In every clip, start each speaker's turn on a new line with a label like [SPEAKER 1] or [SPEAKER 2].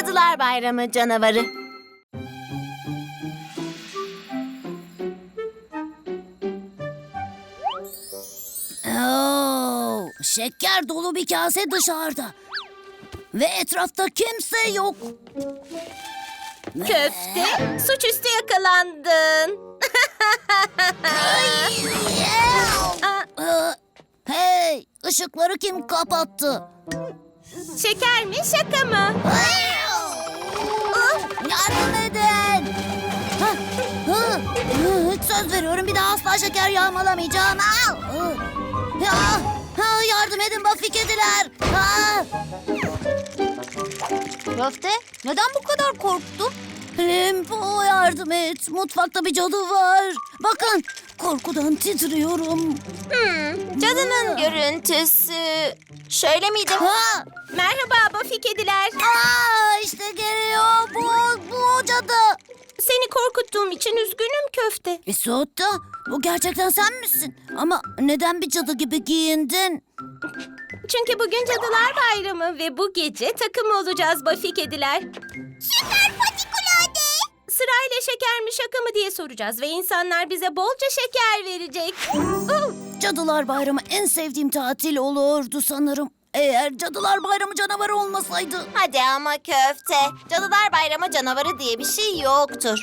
[SPEAKER 1] Cadılar Bayramı canavarı.
[SPEAKER 2] Oo, şeker dolu bir kase dışarıda. Ve etrafta kimse yok.
[SPEAKER 1] Köfte, suçüstü yakalandın. Aa,
[SPEAKER 2] hey, ışıkları kim kapattı?
[SPEAKER 1] Şeker mi şaka mı?
[SPEAKER 2] Yardım edin. Hah, hı, hı, Söz veriyorum bir daha asla şeker yağmalamayacağım. Aa, hı. Ya, ha, yardım edin Buffy kediler. Köfte neden bu kadar korktun? Limpo yardım et. Mutfakta bir cadı var. Bakın korkudan titriyorum.
[SPEAKER 1] Hmm, cadının görüntüsü. Şöyle miydi?
[SPEAKER 2] Ha,
[SPEAKER 1] Merhaba Buffy kediler.
[SPEAKER 2] aa, işte geliyor bu, bu cadı.
[SPEAKER 1] Seni korkuttuğum için üzgünüm köfte.
[SPEAKER 2] Isota, bu gerçekten sen misin? Ama neden bir cadı gibi giyindin?
[SPEAKER 1] Çünkü bugün Cadılar Bayramı ve bu gece takım olacağız Buffy kediler.
[SPEAKER 2] Süper.
[SPEAKER 1] Sırayla şeker mi şaka mı diye soracağız ve insanlar bize bolca şeker verecek.
[SPEAKER 2] Cadılar Bayramı en sevdiğim tatil olurdu sanırım. Eğer Cadılar Bayramı canavarı olmasaydı.
[SPEAKER 1] Hadi ama köfte. Cadılar Bayramı canavarı diye bir şey yoktur.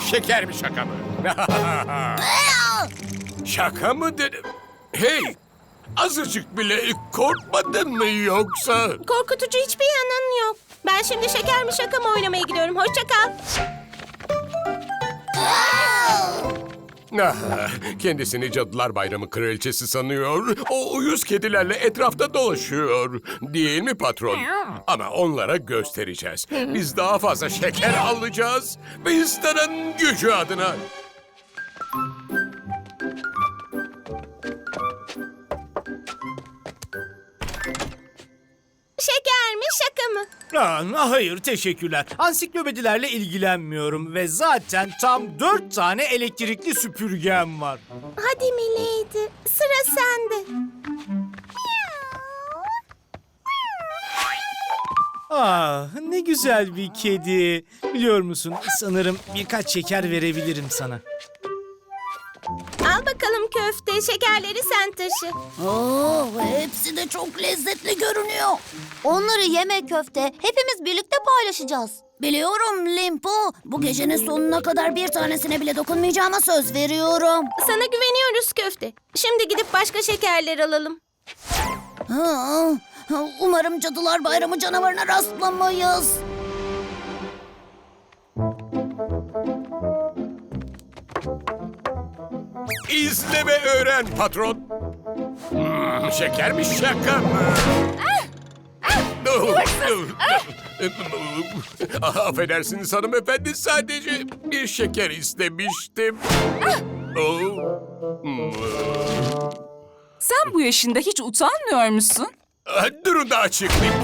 [SPEAKER 3] Şeker mi şaka mı? şaka mı dedim? Hey! Azıcık bile korkmadın mı yoksa?
[SPEAKER 1] Korkutucu hiçbir yanın yok. Ben şimdi şeker mi şaka mı oynamaya gidiyorum. Hoşça kal.
[SPEAKER 3] Ah, kendisini Cadılar Bayramı kraliçesi sanıyor. O uyuz kedilerle etrafta dolaşıyor. Değil mi patron? Ama onlara göstereceğiz. Biz daha fazla şeker alacağız. Bizlerin gücü adına.
[SPEAKER 4] Aa, hayır teşekkürler. Ansiklopedilerle ilgilenmiyorum ve zaten tam dört tane elektrikli süpürgem var.
[SPEAKER 1] Hadi Milady. Sıra sende.
[SPEAKER 4] Ah ne güzel bir kedi. Biliyor musun sanırım birkaç şeker verebilirim sana.
[SPEAKER 1] Köfte. Şekerleri sen taşı.
[SPEAKER 2] Oo, hepsi de çok lezzetli görünüyor. Onları yeme köfte. Hepimiz birlikte paylaşacağız. Biliyorum Limpo. Bu gecenin sonuna kadar bir tanesine bile dokunmayacağıma söz veriyorum.
[SPEAKER 1] Sana güveniyoruz köfte. Şimdi gidip başka şekerler alalım.
[SPEAKER 2] Ha, umarım Cadılar Bayramı canavarına rastlamayız.
[SPEAKER 3] İzle ve öğren patron. Hmm, şeker mi şaka mı? Ah, Affedersiniz hanımefendi sadece bir şeker istemiştim. Oh.
[SPEAKER 5] Sen bu yaşında hiç utanmıyor musun?
[SPEAKER 3] Ah, Durun da açıklayayım.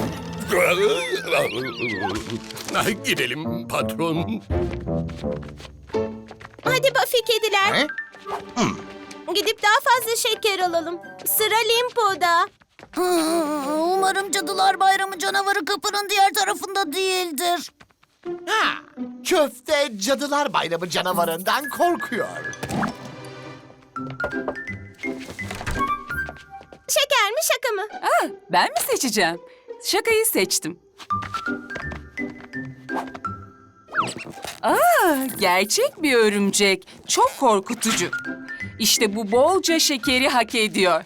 [SPEAKER 3] Ah, Gidelim patron.
[SPEAKER 1] Hadi Buffy kediler. Gidip daha fazla şeker alalım. Sıra Limpo'da.
[SPEAKER 2] Umarım Cadılar Bayramı canavarı kapının diğer tarafında değildir.
[SPEAKER 6] Ha, köfte Cadılar Bayramı canavarından korkuyor.
[SPEAKER 1] Şeker mi şaka mı?
[SPEAKER 5] Ah, ben mi seçeceğim? Şakayı seçtim. Aa, gerçek bir örümcek. Çok korkutucu. İşte bu bolca şekeri hak ediyor.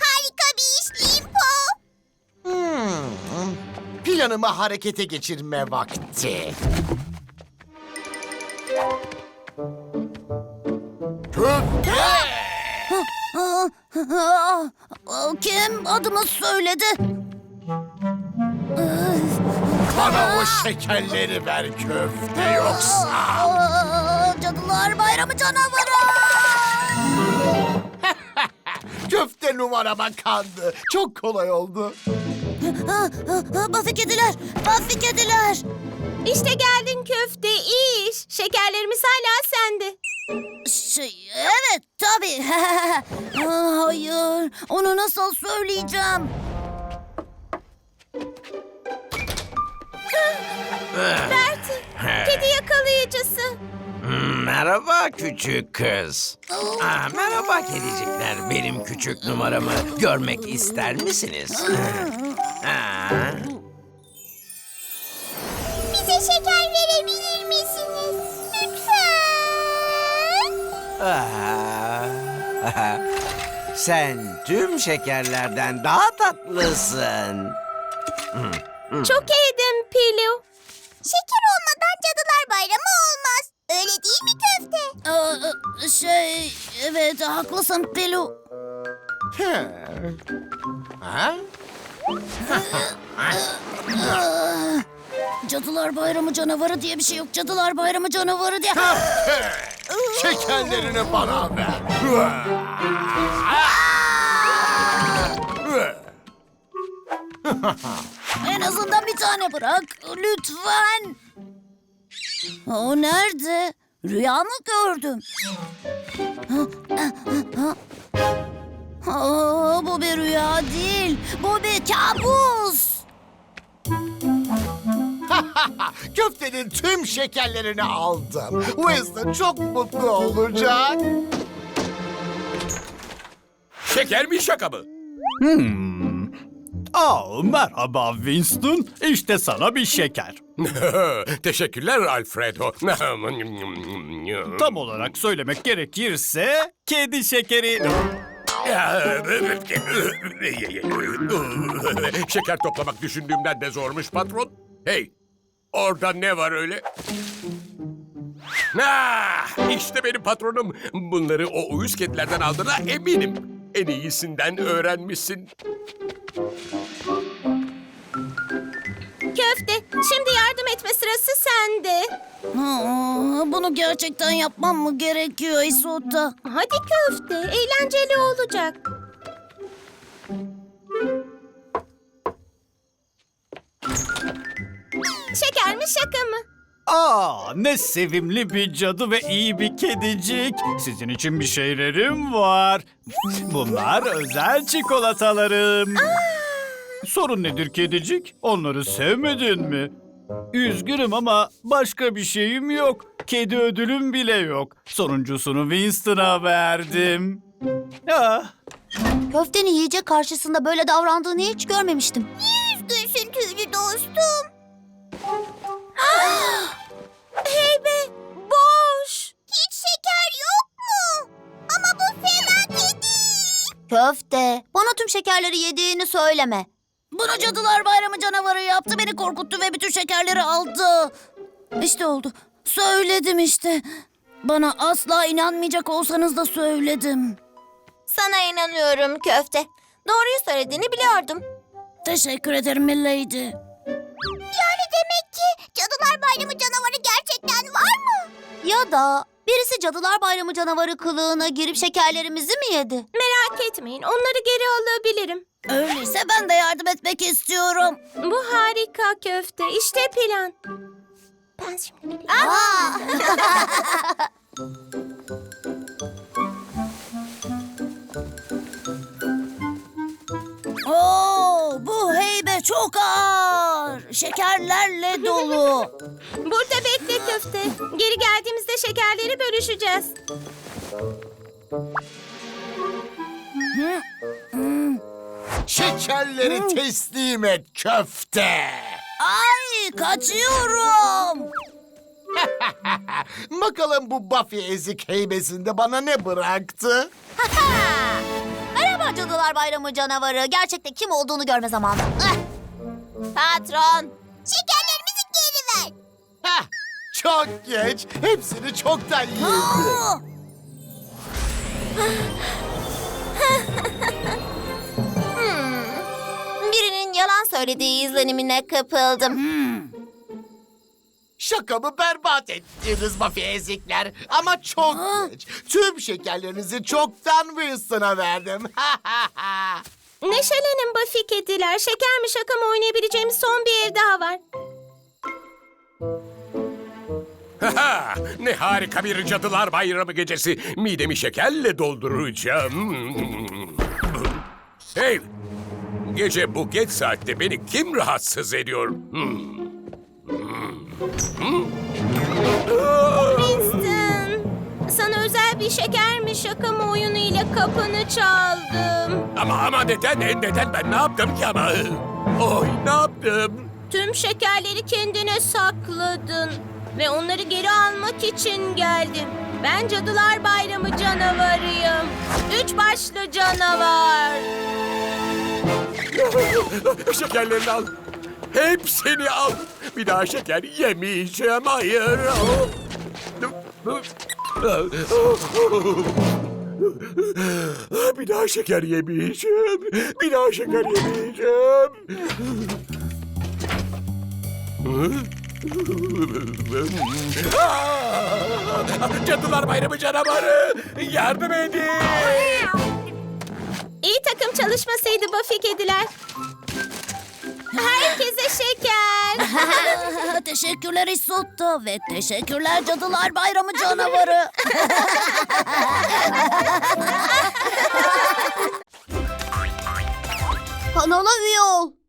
[SPEAKER 2] Harika bir iş Limpo.
[SPEAKER 6] Hmm, planımı harekete geçirme vakti. Köfte!
[SPEAKER 2] Kim adımı söyledi?
[SPEAKER 6] Bana o şekerleri ver köfte yoksa.
[SPEAKER 2] Aa, Cadılar Bayramı canavarı.
[SPEAKER 6] Köfte numarama kandı. Çok kolay oldu.
[SPEAKER 2] Buffy kediler, Buffy kediler.
[SPEAKER 1] İşte geldin köfte. İyi iş. Şekerlerimiz hala sende.
[SPEAKER 2] Şey, evet tabii. Hayır, onu nasıl söyleyeceğim?
[SPEAKER 1] Bertie, kedi yakalayıcısı.
[SPEAKER 7] Merhaba küçük kız. Aa, merhaba kedicikler. Benim küçük numaramı görmek ister misiniz? Aa,
[SPEAKER 2] Bize şeker verebilir misiniz? Lütfen.
[SPEAKER 7] aa. Sen tüm şekerlerden daha tatlısın.
[SPEAKER 1] Çok yedim Pilu.
[SPEAKER 2] Şeker olmadan Cadılar Bayramı olmaz. Öyle değil mi köfte? şey, evet haklısın Pelu.
[SPEAKER 6] Ha?
[SPEAKER 2] Cadılar Bayramı canavarı diye bir şey yok. Cadılar Bayramı canavarı diye.
[SPEAKER 6] Şekerlerini bana ver.
[SPEAKER 2] En azından bir tane bırak. Lütfen. O nerede? Rüya mı gördüm? Aa, bu bir rüya değil. Bu bir kabus.
[SPEAKER 6] Köftenin tüm şekerlerini aldım. Winston çok mutlu olacak.
[SPEAKER 3] Şeker mi şaka mı?
[SPEAKER 4] Aa, merhaba Winston. İşte sana bir şeker.
[SPEAKER 3] Teşekkürler Alfredo.
[SPEAKER 4] Tam olarak söylemek gerekirse kedi şekeri.
[SPEAKER 3] Şeker toplamak düşündüğümden de zormuş patron. Hey, orada ne var öyle? Ah, işte benim patronum. Bunları o uyuz kedilerden aldığına eminim. En iyisinden öğrenmişsin.
[SPEAKER 2] Aa, bunu gerçekten yapmam mı gerekiyor Isota?
[SPEAKER 1] Hadi köfte, eğlenceli olacak. Şeker mi şaka mı?
[SPEAKER 4] Aa, ne sevimli bir cadı ve iyi bir kedicik. Sizin için bir şeylerim var. Bunlar özel çikolatalarım. Sorun nedir kedicik? Onları sevmedin mi? Üzgünüm ama başka bir şeyim yok. Kedi ödülüm bile yok. Sonuncusunu Winston'a verdim. Ah,
[SPEAKER 2] Köftenin yiyecek karşısında böyle davrandığını hiç görmemiştim. Üzgünsün tüylü dostum.
[SPEAKER 1] Hey be, boş.
[SPEAKER 2] Hiç şeker yok mu? Ama bu felaket Köfte, bana tüm şekerleri yediğini söyleme. Bunu Cadılar Bayramı canavarı yaptı, beni korkuttu ve bütün şekerleri aldı. İşte oldu. Söyledim işte. Bana asla inanmayacak olsanız da söyledim.
[SPEAKER 1] Sana inanıyorum köfte. Doğruyu söylediğini biliyordum.
[SPEAKER 2] Teşekkür ederim milady. Yani demek ki Cadılar Bayramı canavarı gerçekten var mı? Ya da birisi Cadılar Bayramı canavarı kılığına girip şekerlerimizi mi yedi?
[SPEAKER 1] Merak etmeyin, onları geri alabilirim.
[SPEAKER 2] Öyleyse ben de yardım etmek istiyorum.
[SPEAKER 1] Bu harika köfte, işte plan. Ben şimdi...
[SPEAKER 2] Oo, bu heybe çok ağır. Şekerlerle dolu.
[SPEAKER 1] Burada bekle köfte. Geri geldiğimizde şekerleri bölüşeceğiz.
[SPEAKER 6] Şekerleri teslim et köfte.
[SPEAKER 2] Ay kaçıyorum.
[SPEAKER 6] Bakalım bu Buffy ezik heybesinde bana ne bıraktı?
[SPEAKER 2] Merhaba Cadılar Bayramı canavarı. Gerçekte kim olduğunu görme zamanı. Eh. Patron. Şekerlerimizi geri ver.
[SPEAKER 6] Heh, çok geç. Hepsini çoktan yedim.
[SPEAKER 2] Aa!
[SPEAKER 1] Birinin yalan söylediği izlenimine kapıldım.
[SPEAKER 6] Şakamı berbat ettiniz Buffy ezikler. Ama çok geç. Tüm şekerlerinizi çoktan Winston'a verdim.
[SPEAKER 1] Neşelenin Buffy kediler. Şeker mi şaka mı oynayabileceğimiz son bir ev daha var.
[SPEAKER 3] Ne harika bir cadılar bayramı gecesi. Midemi şekerle dolduracağım. Hey! Gece bu geç saatte beni kim rahatsız ediyor? Hmm.
[SPEAKER 1] Winston, sana özel bir şeker mi şaka mı oyunu ile kapını çaldım.
[SPEAKER 3] Ama ama neden, neden ben ne yaptım ki ama? Oy ne yaptım?
[SPEAKER 1] Tüm şekerleri kendine sakladın ve onları geri almak için geldim. Ben Cadılar Bayramı canavarıyım. Üç başlı canavar.
[SPEAKER 3] Şekerlerini al. Hepsini al. Bir daha şeker yemeyeceğim. Hayır. Bir daha şeker yemeyeceğim. Bir daha şeker yemeyeceğim. Aa! Cadılar Bayramı canavarı. Yardım edin.
[SPEAKER 1] İyi takım çalışmasıydı Buffy kediler. Herkese şeker.
[SPEAKER 2] teşekkürler Isotto ve teşekkürler Cadılar Bayramı canavarı. Kanala üye ol.